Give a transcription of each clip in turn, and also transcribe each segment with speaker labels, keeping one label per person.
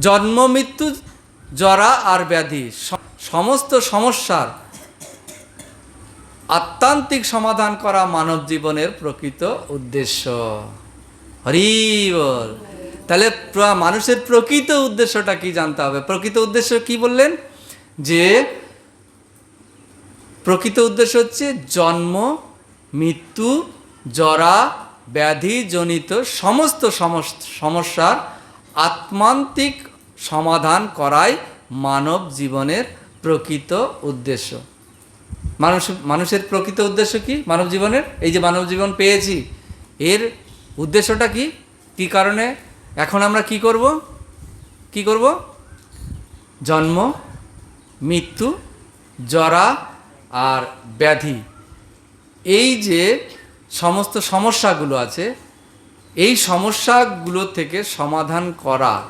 Speaker 1: জন্ম, মৃত্যু, জরা আর ব্যাধি সমস্ত সমস্যার আত্মান্তিক সমাধান করা মানব জীবনের প্রকৃত উদ্দেশ্য। হরি বল। তাহলে মানুষের প্রকৃত উদ্দেশ্যটা কি জানতে হবে? প্রকৃত উদ্দেশ্য কি বললেন? যে প্রকৃত উদ্দেশ্য হচ্ছে জন্ম, মৃত্যু, জরা, ব্যাধি জনিত সমস্ত সমস- সমস্যার আত্মান্তিক সমাধান করাই মানব জীবনের প্রকৃত উদ্দেশ্য। মানুষ, মানুষের প্রকৃত উদ্দেশ্য কি? মানব জীবনের? এই যে মানব জীবন পেয়েছি, এর উদ্দেশ্যটা কি? কি কারণে? এখন আমরা কি করব? কি করব? জন্ম, মৃত্যু, জরা আর ব্যাধি। এই যে সমস্ত সমস্যাগুলো আছে এই সমস্যাগুলো থেকে সমাধান করা।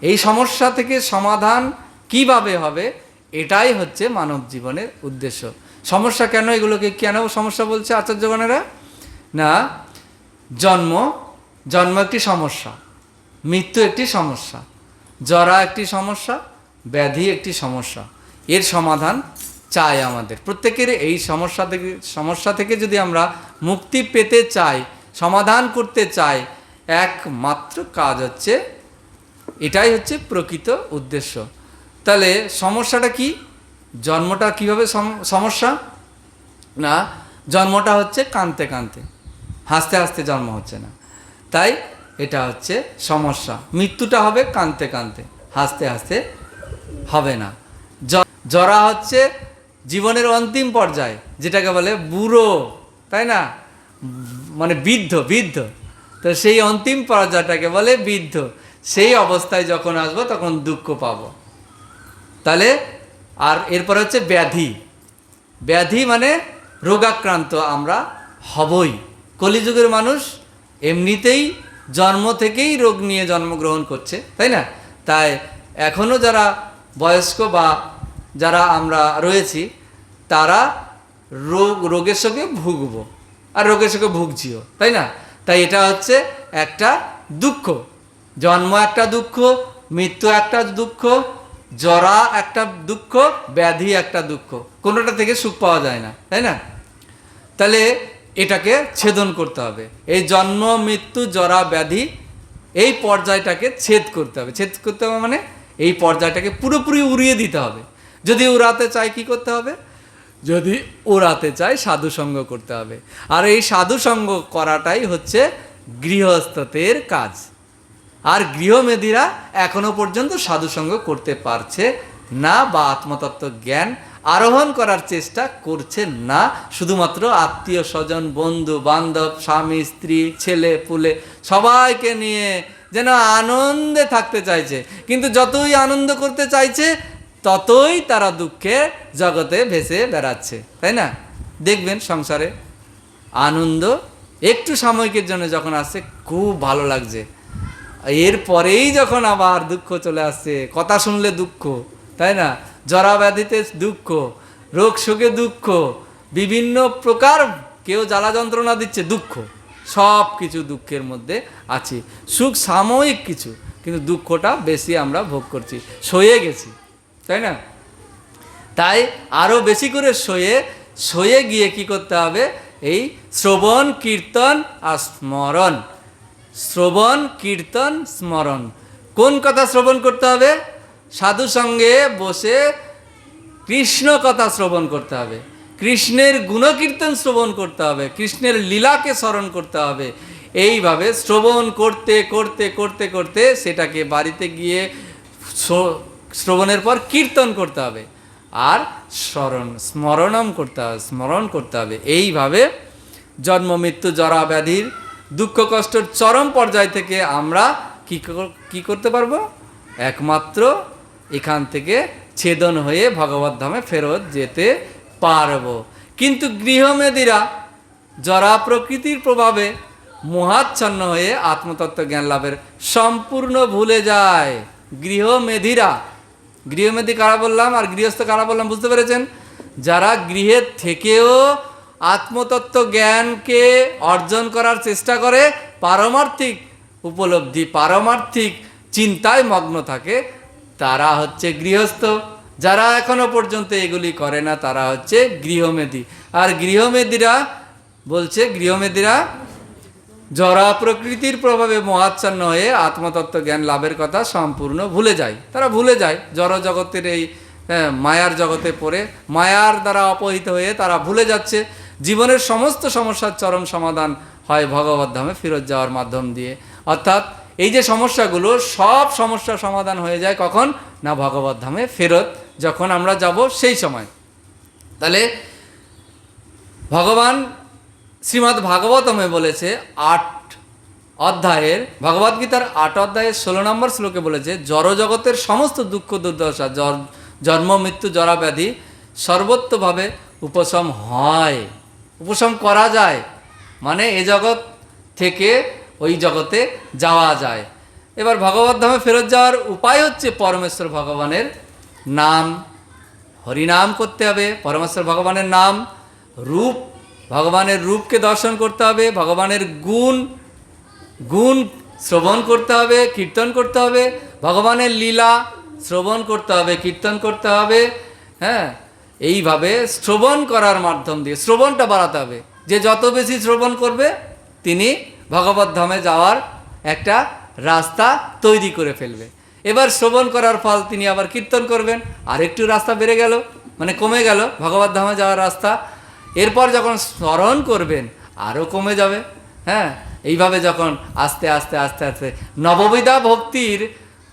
Speaker 1: এই সমস্যা থেকে সমাধান কীভাবে হবে? এটাই হচ্ছে মানব জীবনের উদ্দেশ্য। সমস্যা কেন এগুলোকে কেন সমস্যা বলছে আচার্যগণেরা না, জন্ম জন্ম একটি সমস্যা, মৃত্যু একটি সমস্যা, জরা একটি সমস্যা, ব্যাধি একটি সমস্যা। এর সমাধান চাই আমাদের। প্রত্যেকের এই সমস্যা থেকে সমস্যা থেকে যদি আমরা মুক্তি পেতে চাই সমাধান করতে চাই একমাত্র কাজ হচ্ছে, এটাই হচ্ছে প্রকৃত উদ্দেশ্য। তাহলে সমস্যাটা কি? জন্মটা কীভাবে সম- সমস্যা? না, জন্মটা হচ্ছে কানতে কানতে হাসতে হাসতে জন্ম হচ্ছে না। তাই এটা হচ্ছে সমস্যা। মৃত্যুটা হবে কানতে কানতে হাসতে হাসতে হবে না। জরা হচ্ছে জীবনের অন্তিম পর্যায়ে, যেটাকে বলে বুড়ো, তাই না? মানে বৃদ্ধ বৃদ্ধ। তো সেই অন্তিম পর্যায়টাকে বলে বৃদ্ধ। সেই অবস্থায় যখন আসব, তখন দুঃখ পাবো। তাহলে, আর এরপর হচ্ছে ব্যাধি। ব্যাধি মানে রোগাক্রান্ত আমরা হবই। কলিযুগের মানুষ এমনিতেই জন্ম থেকেই রোগ নিয়ে জন্মগ্রহণ করছে, তাই না? তাই এখনও যারা বয়স্ক বা যারা আমরা রয়েছি, তারা রোগ, রোগের সঙ্গে ভুগবো। আর রোগে সঙ্গে ভুগছিও তাই না? তাই এটা হচ্ছে একটা দুঃখ। জন্ম একটা দুঃখ, মৃত্যু একটা দুঃখ, জরা একটা দুঃখ, ব্যাধি একটা দুঃখ। কোনোটা থেকে সুখ পাওয়া যায় না, তাই না? তাহলে এটাকে ছেদন করতে হবে। এই জন্ম, মৃত্যু, জরা, ব্যাধি এই পর্যায়টাকে ছেদ করতে হবে। ছেদ করতে হবে মানে এই পর্যায়টাকে পুরোপুরি উড়িয়ে দিতে হবে। যদি উড়াতে চাই কি করতে হবে? যদি ওড়াতে চায়, সাধু সঙ্গ করতে হবে। আর এই সাধু সঙ্গ করাটাই হচ্ছে গৃহস্থতের কাজ। আর গৃহমেধীরা এখনও পর্যন্ত সাধুসঙ্গ করতে পারছে না বা আত্মতত্ত্ব জ্ঞান আরোহণ করার চেষ্টা করছে না। শুধুমাত্র আত্মীয় স্বজন, বন্ধু, বান্ধব, স্বামী, স্ত্রী, ছেলে, পুলে সবাইকে নিয়ে যেন আনন্দে থাকতে চাইছে। কিন্তু যতই আনন্দ করতে চাইছে ততই তারা দুঃখে জগতে ভেসে বেড়াচ্ছে, তাই না? দেখবেন সংসারে আনন্দ একটু সাময়িকের জন্য যখন আসছে, খুব ভালো লাগছে। এরপরেই যখন আবার দুঃখ চলে আসছে, কথা শুনলে দুঃখ, তাই না? জরা ব্যাধিতে দুঃখ, রোগ শোকে দুঃখ, বিভিন্ন প্রকার কেউ জ্বালা যন্ত্রণা দিচ্ছে, দুঃখ, সব কিছু দুঃখের মধ্যে আছি। সুখ সাময়িক কিছু, কিন্তু দুঃখটা বেশি আমরা ভোগ করছি। সয়ে গেছি। তাই না? তাই আরও বেশি করে সয়ে সয়ে গিয়ে কি করতে হবে? এই শ্রবণ, কীর্তন আর স্মরণ। শ্রবণ, কীর্তন, স্মরণ। কোন কথা শ্রবণ করতে হবে? সাধু সঙ্গে বসে কৃষ্ণ কথা শ্রবণ করতে হবে। কৃষ্ণের গুণকীর্তন শ্রবণ করতে হবে। কৃষ্ণের লীলাকে স্মরণ করতে হবে। এইভাবে শ্রবণ করতে করতে করতে করতে সেটাকে বাড়িতে গিয়ে শ্রবণের পর কীর্তন করতে হবে। আর স্মরণ, স্মরণম করতে হবে, স্মরণ করতে হবে। এইভাবে জন্ম, মৃত্যু, জরা, ব্যাধির দুঃখ, কষ্টর চরম পর্যায় থেকে আমরা কী কী করতে পারব? একমাত্র এখান থেকে ছেদন হয়ে ভগবত ধামে ফেরত যেতে পারব। কিন্তু গৃহমেদীরা জরা প্রকৃতির প্রভাবে মোহাচ্ছন্ন হয়ে আত্মতত্ত্ব জ্ঞান লাভের সম্পূর্ণ ভুলে যায়। গৃহমেধীরা গৃহমেধি কারা বললাম আর গৃহস্থ কারা বললাম বুঝতে পেরেছেন? যারা গৃহের থেকেও আত্মতত্ত্ব জ্ঞানকে অর্জন করার চেষ্টা করে, পারমার্থিক উপলব্ধি, পারমার্থিক চিন্তায় মগ্ন থাকে, তারা হচ্ছে গৃহস্থ। যারা এখনও পর্যন্ত এগুলি করে না, তারা হচ্ছে গৃহমেদী আর গৃহমেদীরা বলছে গৃহমেদীরা জরা প্রকৃতির প্রভাবে মহাচ্ছন্ন হয়ে আত্মতত্ত্ব জ্ঞান লাভের কথা সম্পূর্ণ ভুলে যায়। তারা ভুলে যায়, জড় জগতের এই মায়ার জগতে পড়ে। মায়ার দ্বারা অপহিত হয়ে তারা ভুলে যাচ্ছে। জীবনের সমস্ত সমস্যার চরম সমাধান হয় ভগবত ধামে ফেরত যাওয়ার মাধ্যম দিয়ে। অর্থাৎ এই যে সমস্যাগুলো, সব সমস্যার সমাধান হয়ে যায় কখন? না ভগবত ধামে ফেরত, যখন আমরা যাব সেই সময়। তাহলে ভগবান শ্রীমদ্ ভাগবতমে বলেছে আট অধ্যায়ের ভগবদ্গীতার আট অধ্যায়ের ষোলো নম্বর শ্লোকে বলেছে জড়জগতের সমস্ত দুঃখ দুর্দশা জন্ম, মৃত্যু জরা ব্যাধি সর্বত্রভাবে উপশম হয়। উপশম করা যায় মানে এ জগৎ থেকে ওই জগতে যাওয়া যায়। এবার ভগবত ধামে ফেরত যাওয়ার উপায় হচ্ছে পরমেশ্বর ভগবানের নাম, হরিনাম করতে হবে। পরমেশ্বর ভগবানের নাম, রূপ ভগবানের রূপকে দর্শন করতে হবে, ভগবানের গুণ গুণ শ্রবণ করতে হবে, কীর্তন করতে হবে, ভগবানের লীলা শ্রবণ করতে হবে, কীর্তন করতে হবে হ্যাঁ? এইভাবে শ্রবণ করার মাধ্যম দিয়ে, শ্রবণটা বাড়াতে হবে। যে যত বেশি শ্রবণ করবে, তিনি ভগবত ধামে যাওয়ার একটা রাস্তা তৈরি করে ফেলবে। এবার শ্রবণ করার ফল তিনি আবার কীর্তন করবেন আর একটু রাস্তা বেড়ে গেল মানে কমে গেল, ভগবত ধামে যাওয়ার রাস্তা এরপর যখন স্মরণ করবেন আরও কমে যাবে। হ্যাঁ? এইভাবে যখন আস্তে আস্তে আস্তে আস্তে নববিধা ভক্তির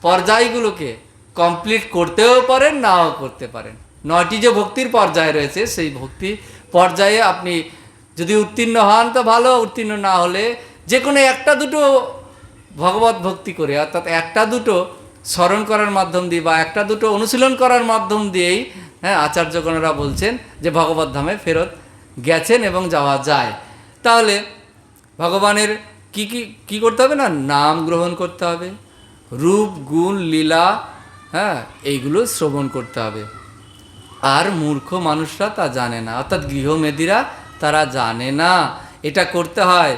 Speaker 1: পর্যায়গুলোকে কমপ্লিট করতেও পারেন, নাও করতে পারেন। নয়টি যে ভক্তির পর্যায় রয়েছে, সেই ভক্তি পর্যায়ে আপনি যদি উত্তীর্ণ হন, তো ভালো। উত্তীর্ণ না হলে যে কোনো একটা দুটো ভগবত ভক্তি করে, অর্থাৎ একটা দুটো স্মরণ করার মাধ্যম দিয়ে বা একটা দুটো অনুশীলন করার মাধ্যম দিয়েই হ্যাঁ আচার্যগণরা বলছেন যে ভগবত ধামে ফেরত গেছেন এবং যাওয়া যায়। তাহলে ভগবানের কি কি কি করতে হবে না? নাম গ্রহণ করতে হবে। রূপ, গুণ, লীলা হ্যাঁ এইগুলো শ্রবণ করতে হবে। আর মূর্খ মানুষরা তা জানে না। অর্থাৎ গৃহমেদীরা তারা জানে না। এটা করতে হয়।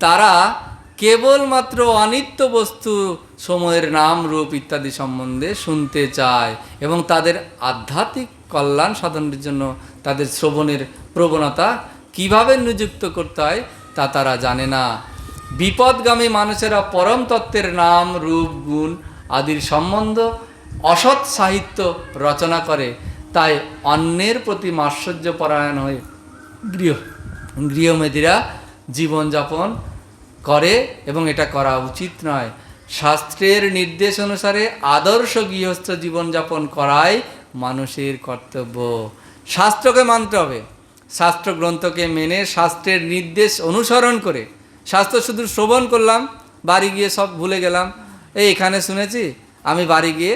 Speaker 1: তারা কেবলমাত্র অনিত্য বস্তু, সময়ের নাম, রূপ ইত্যাদি সম্বন্ধে শুনতে চায় এবং তাদের আধ্যাত্মিক কল্যাণ সাধনের জন্য তাদের শ্রবণের প্রবণতা কীভাবে নিযুক্ত করতে হয় তা তারা জানে না। বিপদগামী মানুষেরা পরম তত্ত্বের নাম, রূপ, গুণ আদির সম্বন্ধ অসৎ সাহিত্য রচনা করে। তাই অন্যের প্রতি মাশ্চর্য পরায়ণ হয়ে গৃহ গৃহমেদীরা জীবনযাপন করে এবং এটা করা উচিত নয়। শাস্ত্রের নির্দেশ অনুসারে আদর্শ গৃহস্থ জীবনযাপন করাই মানুষের কর্তব্য। শাস্ত্রকে মানতে হবে। শাস্ত্র গ্রন্থকে মেনে শাস্ত্রের নির্দেশ অনুসরণ করে শাস্ত্র শুধু শ্রবণ করলাম, বাড়ি গিয়ে সব ভুলে গেলাম। এই এখানে শুনেছি, আমি বাড়ি গিয়ে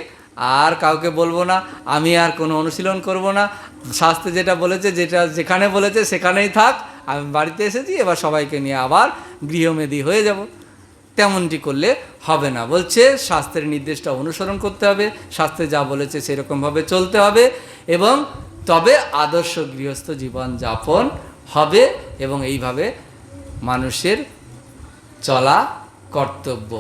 Speaker 1: আর কাউকে বলব না, আমি আর কোনো অনুশীলন করব না। শাস্ত্রে যেটা বলেছে, যেটা যেখানে বলেছে, সেখানেই থাক। আমি বাড়িতে এসেছি, এবার সবাইকে নিয়ে আবার গৃহমেদী হয়ে যাব। তেমনটি করলে হবে না। বলছে, শাস্ত্রের নির্দেশটা অনুসরণ করতে হবে, শাস্ত্রে যা বলেছে সেরকমভাবে চলতে হবে এবং তবে আদর্শ গৃহস্থ জীবন যাপন হবে এবং এইভাবে মানুষের চলা কর্তব্য।